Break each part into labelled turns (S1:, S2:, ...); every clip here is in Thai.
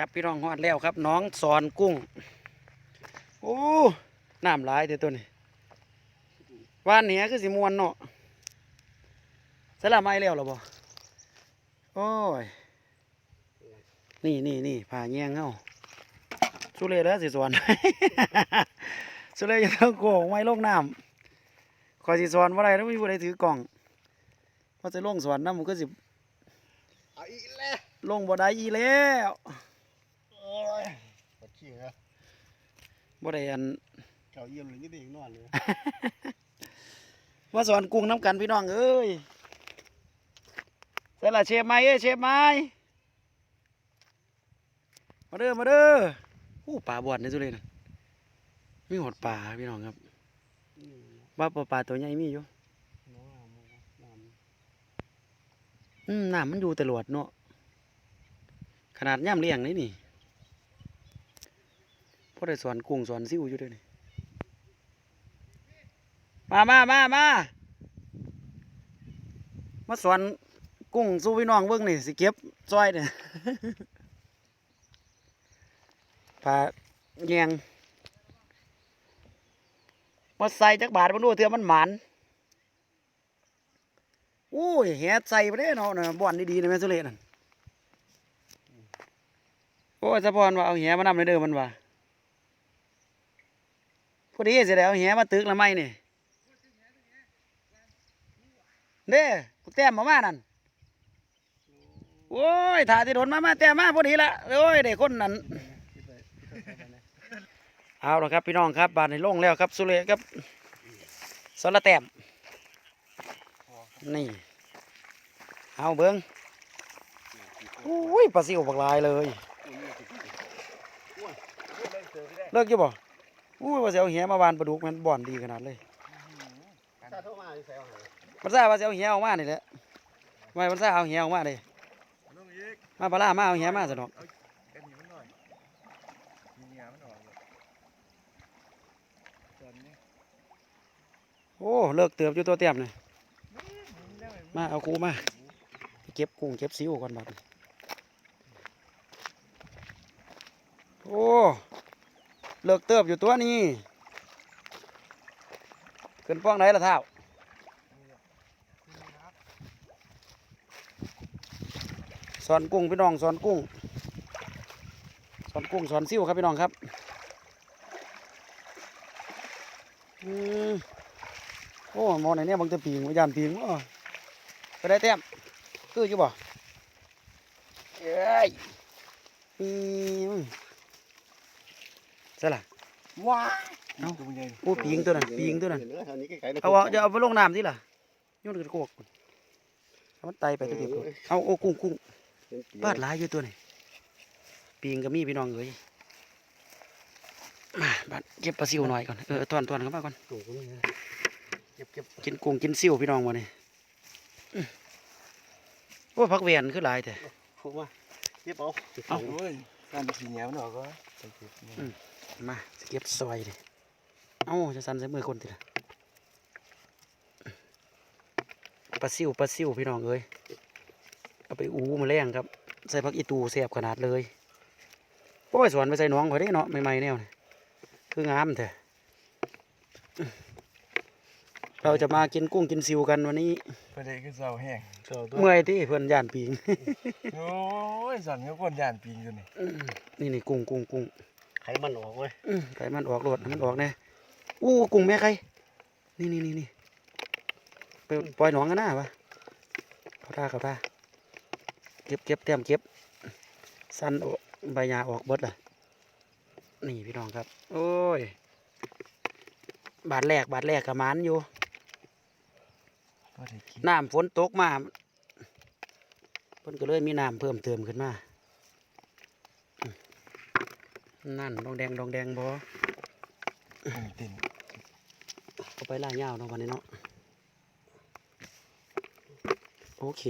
S1: ครับพี่น้องฮอดแล้วครับ น้องสอนกุ้ง โอ้น้ำหลายเดี๋ยวตัวนี้ว่านเนี้ยคือสิมวนเนาะสละไม้แล้วเหรอบ่โอ้ย นี่นี่นี่ผ่าแยงเฮาสุเลยแล้วสิสวนสุเลยจะต้องโกงไว้ลงน้ำคอยสิสอนว่าไรแล้วไม่มีผู้ใดถือกล่องว่าจะลงสวนน้ำมันก็สิ
S2: เอาอีกแล้ว
S1: ลงบ่ได้อีแล้ว
S2: โอ้ ยปวดขี้ครับ
S1: บ่ได้อัน
S2: เก่าเยี่ยมเลยนี่เด็กนอนเลย
S1: มาสอนกุ้งน้ำกันพี่น้องเอ้ยแต่ละเชฟไม้เอ้ยเชฟไม้มาเด้อมาเด้ออู้ป่าบอดนี่สุเลยนะมีหดป่าพี่น้องครับว่าปลาป่าตัวใหญ่มีอยู่
S2: น้องน้ำน้
S1: อืมน้ำมันอยู่ตลอดเนาะขนาดย่ำเลี้ยงนี่นี่ พอได้สอนกุ้งสอนซิวอยู่ด้วยนี่มามามามามาสอนกุ้งสู้พี่น้องเบิ่งนี่สิเก็บซอยเนี่ยปลาแยงมาใส่จักบาทมันดูเถื่อมันหมานโอ้ยแหใส่ไปได้เนาะนะบ่อนดีๆนะแม่สุเลนั่นโอ้ยสะพอนว่าเอาแหมานำในเด้อมันว่า พอดีเสร็จแล้วเอาแหมาตึกละไม่นี่เด้กูแต้มมามานั่นโอ้ยถ่ายที่โดนมามาแต้มมาพอดีละโอ้ยเด็กคนนั้นเอาละครับพี่น้องครับบานในล่งแล้วครับสุเลครับสละแต้มนี่เอาเบิ้งอุ้ยปลาซิวบักลายเลยเลิกยู่บ่ อุ้ยว่าสิเสียวเหียมาวานปลาดุกมันบ่อนดีขนาดเลยำ
S2: ถ้าโทรมาแซวหา
S1: มันซ่าว่าสิเสียวเหียออกมานี่แหละไม่มันซ่าเอาเหียออกมาเลย
S3: ลงอีก
S1: มาปลาล่ามาเอาเหียมาสนอก
S3: กันหิวมันหน่อยมีเหงียมันออกเลยตอนนี้
S1: โอ้เลิกเติบอยู่ตัวเตียมเลยมาเอาคูมาไปเก็บกุ้งเก็บซิวก่อนบัดนี้โอ้ เลิกเติบอยู่ตัวนี้ขึ้นป้องไหนละเท้าสอนกุ้งพี่น้องสอนกุ้งสอนกุ้งสอนซิ่วครับพี่น้องครับอืมโอ้หมอไหนเนี่ยบางจะปีงยานปีงวะไปได้แต้มคืออยู่บ่เอ้ยอืม ใช่ล่ะ
S2: ว้า
S1: เอ้า
S3: ตัวใหญ่
S1: โอ้ปีงตัวนั้นปีงตัวนั้น
S2: เนื้อทางนี้ไกลๆ
S1: เอาเอาจะเอาไปลงน้ำสิล่ะโยนกระโกกเอามันไตไปตัวเดียวเอาโอ้กุ้งกุ้งบาดหลายอยู่ตัวนี่ปีงก็มีพี่น้องเอ้ยมาบาดเก็บปลาซิวหน่อยก่อนเออตอนตอนเข้ามาก่อน
S2: เก็บเก็บ
S1: กินกุ้งกินซิวพี่น้องมาเนี่ยโอ้พักเวียนคือหลายแต่
S2: พูดมาเก็บเอา
S1: เอา
S3: โอ้ยการสีเหงียมันออก ก็ไปเก็บเนี่ย
S1: มาสิเก็บซอยเลยเอ้าจะสั่นใส่มือคนทีละปลาซิวปลาซิวพี่น้องเอ้ยเอาไปอูมาแรงครับ ใส่ผักอีตูแซ่บขนาดเลยโอ้ยสวนไปใส่หน้องข่อยได้เนาะใหม่ๆแนวนี่คืองามแท้เราจะมากินกุ้งกินซิวกันวันนี้
S3: ประเด็นคือเสาแห้งเสาตัว
S1: เมื่อยที่เพื่อนย่านปิง
S3: โอ้ยสั่นก็คนย่านปิงตัวนี้
S1: นี่นี่กุ้งกุ้งกุ้ง
S2: ไขมันออกเว้ย
S1: อื้อไขมันออกโลดให้มันออกแน่อู้กุ้งแม่ใครนี่นี่นี่นี่ไปปล่อยหนองกันหน้าวะเขาท่าเขาท่าเก็บเก็บเตรียมเก็บ สั้นออกใบหญ้าออกเบิดล่ะ นี่พี่น้องครับ โอ้ย บาทแรกบาทแรกกับมันอยู่
S3: ก็ได้กิน
S1: น้ำฝนตกมาเพิ่นก็เลยมีน้ำเพิ่มเติมขึ้นมาอื้อ นั่นดองแดงดองแดงบ่
S3: กุ้งเต้น
S1: เอาไปล่างยาวเนาะวันนี้เนาะโอเค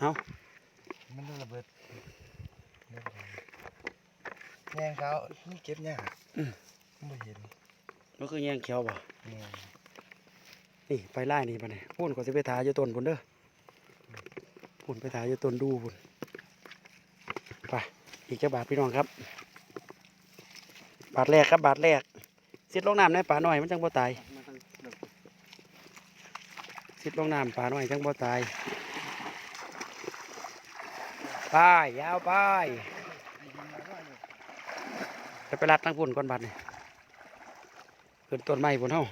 S1: เอา
S3: มันต้องระเบิดเดี๋ยวก่อนแยงเขานี่เก็บยากไม่เห็น
S1: ก็คือแย่งเขียวบ่
S3: เนี่ย
S1: นี่ไปไล่นี่ปะเนี่ยพุ่นก็สิไปถ่ายอยู่ต้นพุ่นเด้อพุ่นไปถ่ายอยู่ต้นดูพุ่น อีกเจ้าบาทพี่น้องครับ บาทแรกครับ บาทแรกสิดลงน้ำในป่าหน่อยมันจังบ่ตาย
S2: มาทางเดิม
S1: สิดลงน้ำป่าหน่อยจังบ่ตายป้ายยาวป้ายจะไปรัดตั้งพุ่นก่อนบาทนี่ขึ้นต้นไม้พุ่นเฮา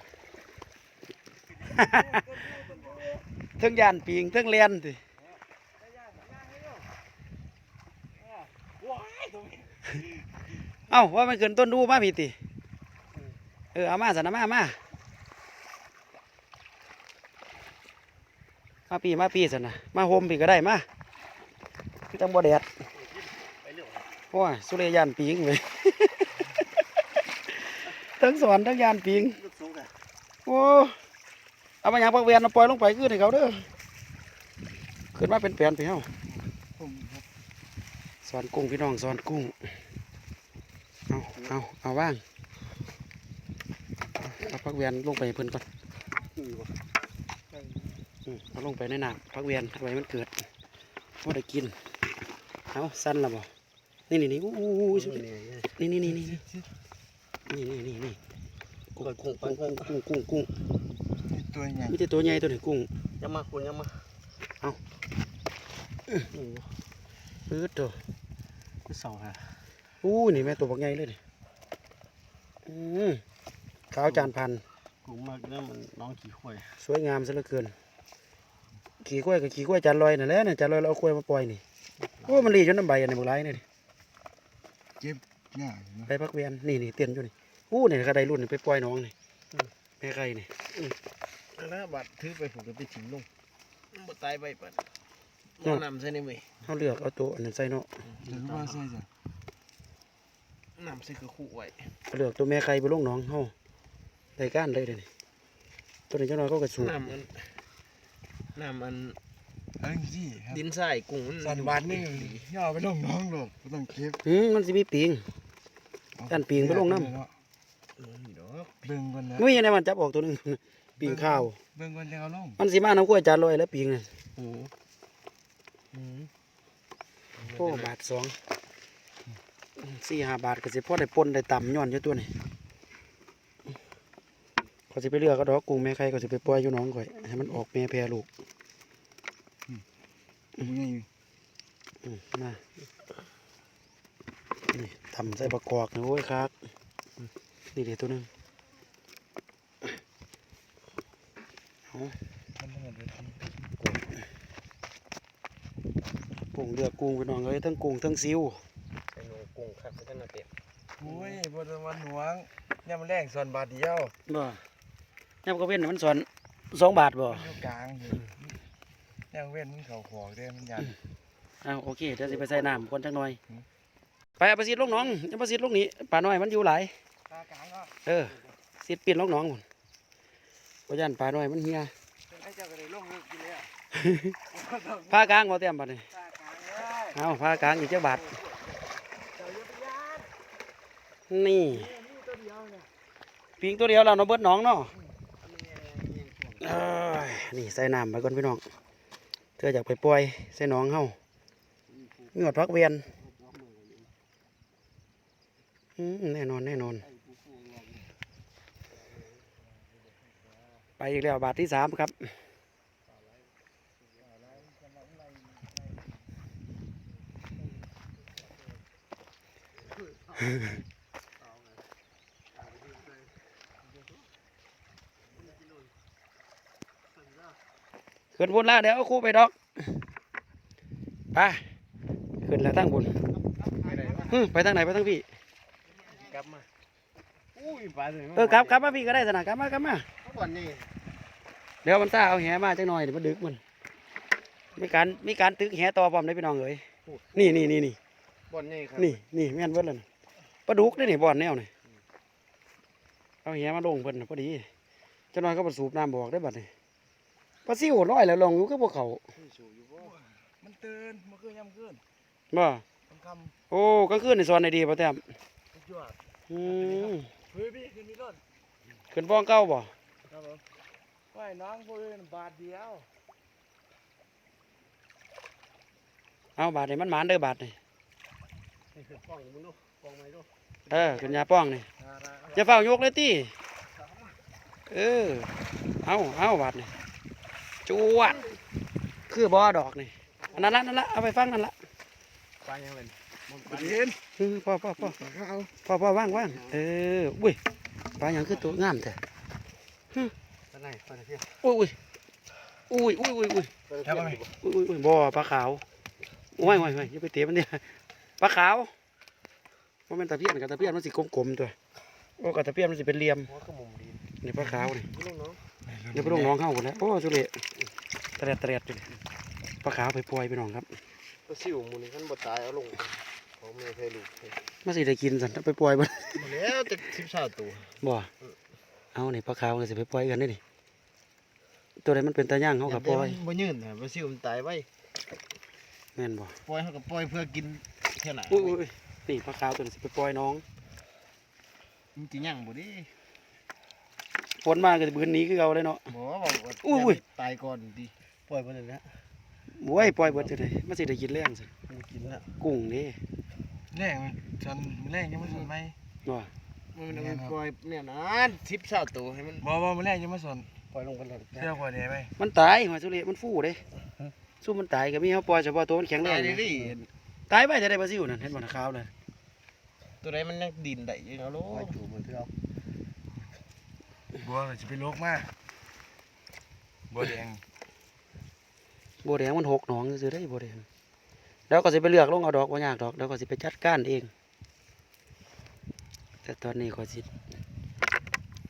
S1: เทั้งยานปีงเทั้งเลียนสิ เอ้าว่ามันเกินต้นดูมาพี่ติ เออเอามาสันนะมามามาปีมาปีสันนะมาโฮมพี่ก็ได้มาพี่ตั้งบ่แดด
S2: ไปเร็ว
S1: โอ้ยสุเรยานปิงเลยทั้งสอนทั้งยานปิง
S2: รถสูงแต่
S1: โอ้เอามาอย่างพักเวียนเอาปล่อยลงไปขึ้นให้เขาเด้อขึ้นมาเป็นแปลนพี่เฮา
S3: ผมครับ
S1: สอนกุ้งพี่น้องสอนกุ้ง เอาเอาเอาว่างเอาพักเวียนลงไปให้เพิ่นก่อน
S2: นี่วะ
S1: อืมเอาลงไปในน้ำพักเวียนเอาไว้มันเกิดว่าได้กินเอาสั้นละบ่นี่นี่นี่อู้อู้อู้สุด
S2: นี่
S1: นี่นี่นี่นี่
S3: ชิด
S1: นี่นี่นี่นี่กุ้ง
S2: เปิด
S1: กุ้
S2: กุ้
S1: ง
S2: งเปิ
S1: กุ้
S2: ด
S1: ง
S2: กุ้ง
S1: กุ้งกุ้งกุ้ง
S3: นี่ตัวใหญ่
S1: มีแต่ตัวใหญ่ตัวนี้กุ้ง
S2: ยังมาคุณยังมา
S1: เอา
S2: นี่วะ
S1: ปื๊ดตัว
S2: ไม่เศร้าฮะ
S1: อู้นี่แม่ตัวบักใหญ่เลยนี่ อืมขาวจานพันธุ์
S2: กูมากนะมันน้องขี่ข่วย
S1: สวยงามซะเหลือเกิน ขี่กล้วยกับขี่กล้วยจานลอยนั่นแหละเนี่ยจานลอยเราเอากล้วยมาปล่อยนี่โอ้มันรีจนน้ำใบอันนี้บุไรนี่ดิ
S3: เจ็บหน้าเนาะ
S1: ไปพักเวียนนี่นี่เตียนอยู่นี่อู้นี่กระไดรุ่นนี่ไปปล่อยน้องนี่แม่ไก่นี่
S2: แล้วบัดถือไปผูกกันไปถิ่มลงมันบ่ตายไปปัดนอนนำใส่ในมือ
S1: เขาเลือกเอาตัวอันนั้นใส่เนาะ
S3: หรือว่าใช่จ้ะ
S2: นำใส่คือคู่ไว้
S1: เขาเลือกตัวแม่ไก่ไปลงหน้องเขาได้ก้านเลยเดี๋ยวนี้ตัวนี้เจ้าน้อยก็กระสูบ
S2: น้ำมันน้ำมัน
S3: เอันนี้ครับ
S2: ดินทรายกุ้งมัน
S3: สันบาทนี่ย่อไปลงน้องหรอกบ่ต้องเก็บ
S1: อืมมันสิมีปิงด้านปีนไปลงน้ำ
S3: เนาะ
S2: นี่ดอก
S3: เบิ่งก่อนนะ
S1: มุ้ยยังไงมันจับออกตัวหนึงปิงข้าว
S3: เบิ่งก่อนจะเอาลง
S1: มันสิมาน้ำกล้วยจานลอยแล้วปิงน่ะ
S2: อืมอืม
S1: โอ้บาทสอง สี่ห้าบาทก็สิพอได้ปนได้ต่ำย้อนอยู่ตัวนี้ก็สิไปเลือกก็ดอกกุ้งแม่ไข่ก็สิไปปล่อยอยู่หน้องก่อยให้มันออกแม่แพรลูก
S3: บ่ใหญ่
S1: อืมมานี่ทำใส่ประกอบนี่โอ้ยครับนี่เดี๋ยวตัวหนึงเอา
S3: มันต้องเบิด
S1: กุ้งเลือกกุ้งไปน้องเอ้ยทั้งกุ้งทั้งซิว
S2: นนะเปียก
S3: โอ้ยบ่ต้องวันหวงเนี่ยมันแรงส่วนบาทเดียว
S1: บ่เนี่ยมันก็เว้นให้มันสอนสองบาทบ่
S3: มันอยู่กลางอยู่เนี่ยเว้นมันเข้าขอกเด้มันยัน
S1: อ้าวโอเคเดี๋ยวสิไปใส่น้ำคนจังหน่อย
S3: อืม
S1: ไปเอาไปสิลงหน้องจะไปสิลงนี้ป่าน้อยมันอยู่หลาย
S3: กลางกลางก็
S1: เออสิปิดลงหน้องพุ่นเพราะยันป่าน้อยมันเฮีย
S3: ไอ้เจ้าก็ได้ลงลูกกินเลยอะ
S1: ผ้ากลางบ่เตรียมบัดนี้
S3: กลางกลางเลย
S1: เอาผ้ากลางอีกเจ้าบาท
S3: เจ้าเยอะไปยาน
S1: นี่ปิงตัวเดียวเราเนาะเบิดน้องเนาะนี่ใส่น้ำไปก่อนพี่น้องเธออยากไปปล่อยใส่น้องเฮามีหอดพักเวียนแน่นอนแน่นอน ไปอีกแล้วบาทที่สามครับ ขึ้นบนแล้วเดี๋ยวเอาคู่ไปดอกไปขึ้นแล้วตั้งบนฮึไปทางไหนไปทางพี่
S2: กลับมาอุ้ยปลาเลย
S1: เออกลับกลับมาพี่ก็ได้สนะกลับมากลับมา
S2: ก่อนนี่
S1: เดี๋ยวมันซ่าเอาแหมาจังหน่อยเดี๋ยวมันดึกมันมีการมีการตึกแหต่อพร้อมได้พี่น้องเอ้ยนี่นี่นี่นี่
S2: บ่อนนี่ครับ
S1: นี่นี่แม่นเบิดแล้วนะปลาดุกได้นี่บ่อนแนวนี่เอาแหมาลงเพิ่นน่ะพอดีเจ้าน้อยก็มาสูบน้ำบอกได้บัดนี่ ปลาซิวร้อยแล้วลงอยู่ก็บ่เขา
S3: มันตื่นมันคือยามคืน
S1: บ่
S3: มันค
S1: โอ้กลางคืนนี่สอนได้ดีป่ะแต้มำ
S3: สุดยอด
S1: อืม
S3: เฮ้ยพี่คืนนี้รถ
S1: ขึ้นป้องเก้าบ่
S3: ครับผมว่ายน้องผู้อื่นบาทเดียว
S1: เอาบาทนี่มันหมานเด้อบาทนี่
S2: นี่คือกล้องมึงดูกล้องไหมดู
S1: เออขึ้นยาป้องนี่จะเฝ้ายกเลยตีเออเอาเอาบาดนี่ จวด คือบ่อดอกนี่อันนั้นละนั่นละเอาไปฟังนั่นละ
S2: ปลายังไงมันปลา
S3: เห็น
S1: เออพ่อพ่อพ่อ
S3: เอา
S1: พ่อพ่อว่างว่างเอออุ้ยปลาอย่างคือตัวงามแต่
S3: ปลาไหนปลาไหนเพี้ย
S1: อุ้ยอุ้ยอุ้ยอุ้ยอุ้ยอุ้ย
S3: ทำไม
S1: อุ้ยอุ้ยอุ้ยบ่อปลาขาวโอ้ยโอ้ยโอ้ยอย่าไปเตะมันเนี่ยปลาขาวว่ามันตะเพียนกับตะเพียนมันสิกลมๆตัวโอ้กับตะเพียนมันสิเป็นเหลี่ยม
S2: หัวขมุมดี
S1: นี่ปลาขาวนี่
S2: พี่ลูกน้อง
S1: เดี๋ยวไปลงน้องเข้าหมดแล้ว โอ้สุเละเตร็ดเตร็ดอยู่นี่ปลาขาวไปปล่อยไปน้องครับ
S2: ก็ซิวมูนี่ขันบ่ตายเอาลงเขาไม่เคยลูก
S1: มาสิได้กินสันเอาไปปล่อยบ่
S2: มาแล้วจะสิบสามตัว
S1: บ่เอานี่ปลาขาวก็สิไปปล่อยกันได้นี่ตัวใดมันเป็นตาย่างเขากับปล่อย
S2: บ่ยืนนะบ่ซิวมันตายไว้
S1: แม่นบ่
S2: ปล่อยเขาก็ปล่อยเพื่อกินเท่าไหร่
S1: อุ้ยอุ้ยนี่ปลาขาวตัวนี้สิไปปล่อยน้อง
S2: มันจะย่างบ่ดิ
S1: ฝนมาก็สิบืนหนี้คือเอาเลยเนาะ
S2: บ่บอกว่า
S1: อุ้ย
S2: ตายก่อนดิ
S3: ปล่อยไปเลยนะ
S1: โอ้ยปล่อยเบิดจังได๋มันสิได้กินแรงสิ
S2: มันกินละ
S1: กุ้งนี่
S3: แรงฉันแรงยังไม่สนไหม
S1: บ่
S2: มันมันปล่อยเนี่ยนะสิบสามตัวให้มัน
S3: บ่บ่มันแรงยังไม่สน
S2: ปล่อยลงกันเลย
S3: เชื่อก่อนได้ไหม
S1: มันตายหัวสุเละมันฟูเด้สู้มันตายก็มีเฮาปล่อยเฉพาะตัวมันแข็งแร
S2: ตาย
S1: ง
S2: ดิ
S1: นะ
S2: ดิ
S1: ตายไปจะได้ปลาซิวนั่นเห็นบ่นะขาวนั่น
S2: ตัวไหนมันยังดินได้อยู่เนาะลูก
S3: ปล่อยจูบมันเถอะ บัวจะไปลกมาบัวแดง
S1: บัวแดงมันหกหนองซื้อได้บัวแดงแล้วก็สิไปเลือกลงเอาดอกบ่ยากดอกแล้วก็สิไปจัดการเอง แต่ตอนนี้ก็สิ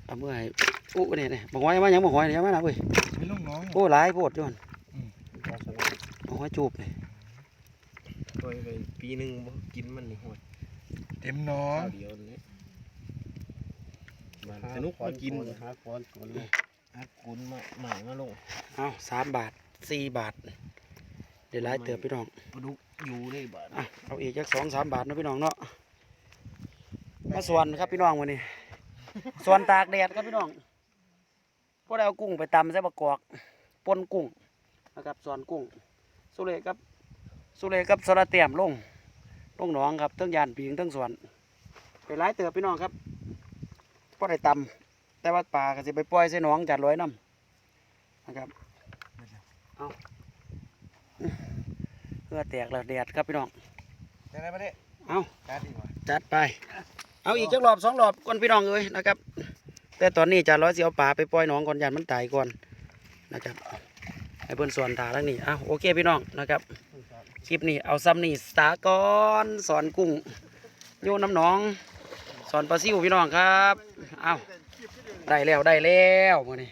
S1: เอาเมื่อให้อู้นี่นี่บ่หอยมาหยังบ่หอยนี่เอามานะเว้ย
S3: ไปลงน้อง
S1: โอ้หลายโพดอยู่หั่น
S2: ปลาสลิด
S1: บ่หอยจูบนี่
S2: ปล่อยไปปีหนึ่งบ่กินมันนี่หัว
S3: เต็มน้อง
S2: ข้าวเดียวนี่ มันสนุกมากินหาก้อนก้อนลงหากุนมาหมายมาลง
S1: เอาสามบาทสี่บาท เดี๋ยวหลายเติบพี่น้อง
S2: ปลาดุกอยู่ได้บาด
S1: อะเอาอีกจักสองสามบาทเนาะพี่น้องเนาะมาสวนครับพี่น้องวันนี้สวนตากแดดครับพี่น้องพวกเราเอากุ้งไปตำใส่บะกอกปนกุ้งนะครับสวนกุ้งสุเลกับสุเลกับสระเตียมลงลงหนองครับทั้งยานปีงทั้งสวนไปหลายเติบพี่น้องครับ พอได้ตำแต่ว่าปลาก็สิไปปล่อยใส่หนองจัดร้อยน้ำนะครับเอาเพื่อแตกแล้วแดดครับพี่น้อง
S3: ยังไงปะเนี่ย
S1: เอา
S3: การดีกว่า
S1: จัดไป เอาอีกจักรอบสองรอบก่อนพี่น้องเอ้ยนะครับ แต่ตอนนี้จานร้อยสิเอาปลาไปปล่อยหนองก่อนยานมันตายก่อนนะครับให้เพิ่นส่วนถาทั้งนี้เอาโอเคพี่น้องนะครับ คลิปนี้เอาซ้ำนี่สตาร์ก่อนสอนกุ้งโยนน้ำหนอง สอนปลาซิวพี่น้องครับ เอาได้แล้วได้แล้วมื้อนี้